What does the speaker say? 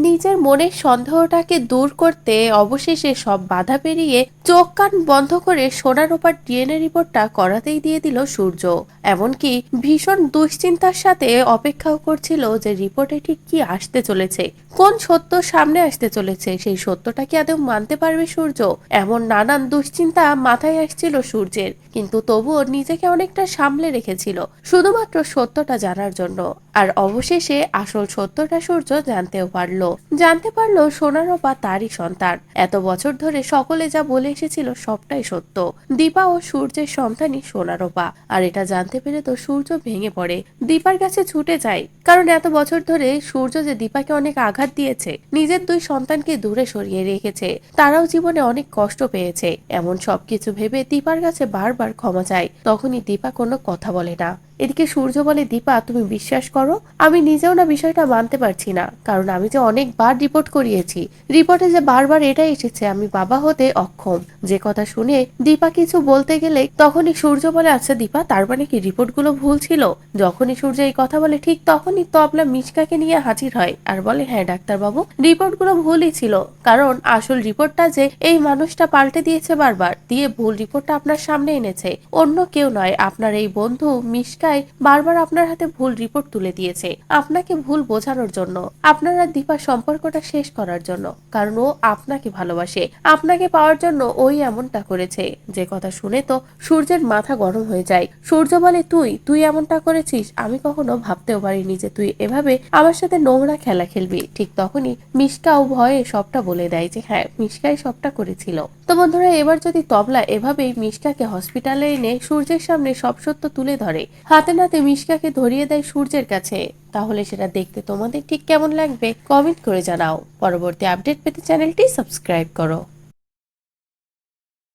নিজের মনের সন্দেহটাকে দূর করতে অবশেষে সব বাধা পেরিয়ে চোখ কান বন্ধ করে সোনার ওপর ডিএনএ রিপোর্টটা করাতেই দিয়ে দিল সূর্য। এমনকি ভীষণ দুশ্চিন্তার সাথে অপেক্ষাও করছিল যে রিপোর্টে ঠিক কি আসতে চলেছে, কোন সত্য সামনে আসতে চলেছে, সেই সত্যটা কি আদৌ মানতে পারবে সূর্য? এমন নানান দুশ্চিন্তা মাথায় আসছিল সূর্যের, কিন্তু তবুও নিজেকে অনেকটা সামলে রেখেছিল, শুধুমাত্র সত্যটা জানার জন্য। আর অবশেষে আসল সত্যটা সূর্য জানতেও পারল। জানতে পারল সোনারপা তারই সন্তান। এত বছর ধরে সকলে যা বলে এসেছিল সবটাই সত্য। দীপা ও সূর্যের সন্তানই সোনারপা আর এটা জানতে পেরে তো সূর্য ভেঙে পড়ে। দীপার কাছে ছুটে যায় কারণ এত বছর ধরে সূর্য যে দীপাকে অনেক আঘাত দিয়েছে, নিজের দুই সন্তানকে দূরে সরিয়ে রেখেছে, তারাও জীবনে অনেক কষ্ট পেয়েছে। এমন সবকিছু ভেবে দীপার কাছে বারবার ক্ষমা চায় তখনই দীপা কোনো কথা বলে না। এদিকে সূর্য বলে, দীপা, তুমি বিশ্বাস করো? আমি নিজেও না বিষয়টা মানতে পারছি না। কারণ আমি যে অনেকবার রিপোর্ট করিয়েছি। রিপোর্টে যে বারবার এটা এসেছে, আমি বাবা হতে অক্ষম। যে কথা শুনে দীপা কিছু বলতে গেলে তখনই সূর্য বলে আচ্ছা দীপা, তার মানে কি রিপোর্টগুলো ভুল ছিল? যখনই সূর্য এই কথা বলে, ঠিক তখনই তবলা মিচকাকে নিয়ে হাজির হয় আর বলে হ্যাঁ ডাক্তারবাবু, রিপোর্টগুলো ভুলই ছিল। কারণ আসল রিপোর্টটা যে এই মানুষটা পাল্টে দিয়েছে বারবার, দিয়ে ভুল রিপোর্টটা আপনার সামনে এনেছে। অন্য কেউ নয়, আপনার এই বন্ধু মিশকায় বারবার আপনার হাতে ভুল রিপোর্ট তুলে দিয়েছে, আপনাকে ভুল বোঝানোর জন্য। আপনারা দীপার সম্পর্কটা শেষ করার জন্য। কারণ ও আপনাকে ভালোবাসে। আপনাকে পাওয়ার জন্য ওই এমনটা করেছে। যে কথা শুনে তো সূর্যের মাথা গরম হয়ে যায়। সূর্য বলে, তুই তুই এমনটা করেছিস? আমি কখনো ভাবতেও পারিনি যে তুই এভাবে আমার সাথে নোংরা খেলা খেলবি। ঠিক তখনই মিশকাও ভয়ে সবটা বলে দেয় যে হ্যাঁ মিশকাই সবটা করেছিল। তো বন্ধুরা, এবার যদি তবলা এভাবেই মিশকাকে হসপিটালে এনে সূর্যের সামনে সব সত্য তুলে ধরে, হাতে নাতে মিশকাকে ধরিয়ে দেয় সূর্যের কাছে, তাহলে সেটা দেখতে তোমাদের ঠিক কেমন লাগবে? কমেন্ট করে জানাও। পরবর্তী আপডেট পেতে চ্যানেলটি সাবস্ক্রাইব করো।